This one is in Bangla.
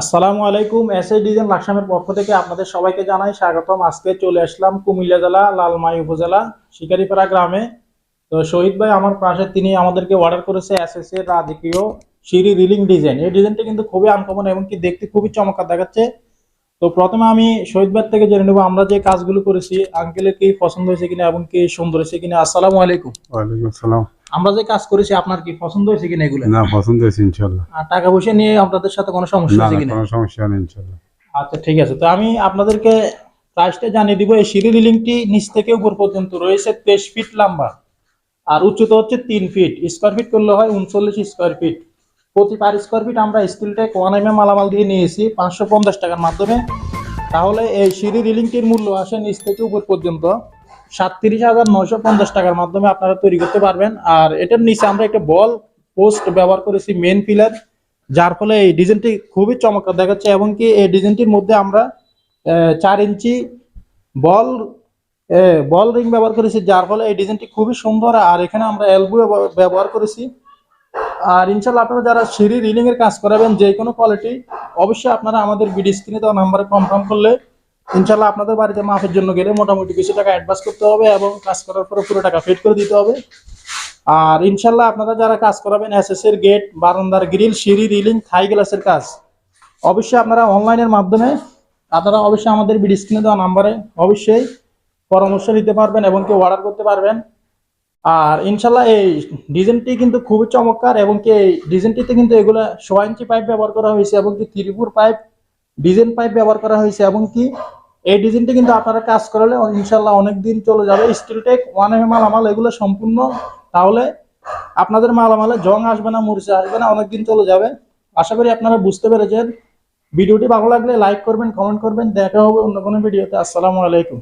আসসালামু আলাইকুম এস এ ডিজাইন লাকসামের পক্ষ থেকে আপনাদের সবাইকে জানাই স্বাগতম। আজকে চলে আসলাম কুমিল্লা জেলা, লালমাই উপজেলা, শিকারিপাড়া গ্রামে। তো শহীদ ভাই, আমার পাশে তিনি আমাদেরকে অর্ডার করেছে এস এস এর রাজকীয় সিঁড়ি রিলিং ডিজাইন। এই ডিজাইনটা কিন্তু খুবই আনকমন এবং কি দেখতে খুবই চমৎকার দেখাচ্ছে। তো প্রথমে আমি শহীদ ভাই থেকে জেনে নেব, আমরা যে কাজগুলো করেছি আঙ্কেলের কি পছন্দ হয়েছে কিনা এবং কি সুন্দর হয়েছে কিনা। আসসালামু আলাইকুম। ওয়ালাইকুম আসসালাম। আমরা যে কাজ করেছি আপনার কি পছন্দ হয়েছে কিনা এগুলো? না পছন্দ হয়েছে ইনশাল্লাহ। আর টাকা পয়সা নিয়ে আপনাদের সাথে কোনো সমস্যা না, কিনা? কোনো সমস্যা নেই ইনশাল্লাহ। আচ্ছা ঠিক আছে। তো আমি আপনাদেরকে প্রাইসটা জানিয়ে দিব। এই সিঁড়ি রিলিংটি নিচ থেকে উপর পর্যন্ত রয়েছে তেইশ ফিট লম্বা। আর উচ্চতা হচ্ছে তিন ফিট স্কোয়ার ফিট করলে হয় উনচল্লিশ স্কোয়ার ফিট প্রতি পার স্কোয়ার ফিট আমরা স্টিলটা ওয়ান এম মালামাল দিয়ে নিয়েছি পাঁচশো পঞ্চাশ টাকার মাধ্যমে। তাহলে এই সিঁড়ি রিলিংটির মূল্য আসে নিচ থেকে উপর পর্যন্ত। সাতত্রিশ হাজার নয়শো পঞ্চাশ টাকার মাধ্যমে আপনারা তৈরি করতে পারবেন। আর এটার নিচে আমরা একটা বল পোস্ট ব্যবহার করেছি মেন পিলার যার ফলে এই ডিজাইনটি খুবই চমৎকার দেখাচ্ছে এবং কি এই ডিজাইনটির মধ্যে আমরা চার ইঞ্চি বল বল রিং ব্যবহার করেছি, যার ফলে এই ডিজাইনটি খুবই সুন্দর। আর এখানে আমরা এলবো ব্যবহার করেছি। আর ইনশাল্লাহ আপনারা যারা সিঁড়ি রিলিং এর কাজ করাবেন যে কোনো কোয়ালিটি অবশ্যই আপনারা আমাদের বিডি স্ক্রিনে দেওয়া নাম্বারে কনফার্ম করলে ইনশাল্লাহ আপনাদের বাড়িতে মাপের জন্য গেলে মোটামুটি কিছু টাকা অ্যাডভান্স করতে হবে এবং কাজ করার পরে পুরো টাকা পেড করে দিতে হবে। আর ইনশাল্লাহ আপনারা যারা কাজ করাবেন এর গেট বারান্দার গ্রিল সিঁড়ি রিলিং থাই গ্লাসের কাজ, অবশ্যই আপনারা অনলাইনের মাধ্যমে, আপনারা অবশ্যই আমাদের বিডি স্ক্রিনে দেওয়া নাম্বারে অবশ্যই পরামর্শ নিতে পারবেন এবং কেউ অর্ডার করতে পারবেন। আর ইনশাল্লাহ এই ডিজাইনটি কিন্তু খুবই চমৎকার এবং কি এই ডিজাইনটিতে কিন্তু এগুলো সোয়া ইঞ্চি পাইপ ব্যবহার করা হয়েছে এবং কি ত্রিপুর পাইপ ডিজাইন পাইপ ব্যবহার করা হয়েছে এবং কি এই ডিজাইনটা কিন্তু আপনারা কাজ করালে ইনশাল্লাহ অনেক দিন চলে যাবে। স্টিল টেক ওয়ান এম মালামাল, এগুলো সম্পূর্ণ তাহলে আপনাদের মালামালে জং আসবে না, মরিচা আসবে না অনেক দিন চলে যাবে। আশা করি আপনারা বুঝতে পেরেছেন। ভিডিওটি ভালো লাগলে লাইক করবেন কমেন্ট করবেন। দেখা হবে অন্য কোনো ভিডিওতে। আসসালামু আলাইকুম।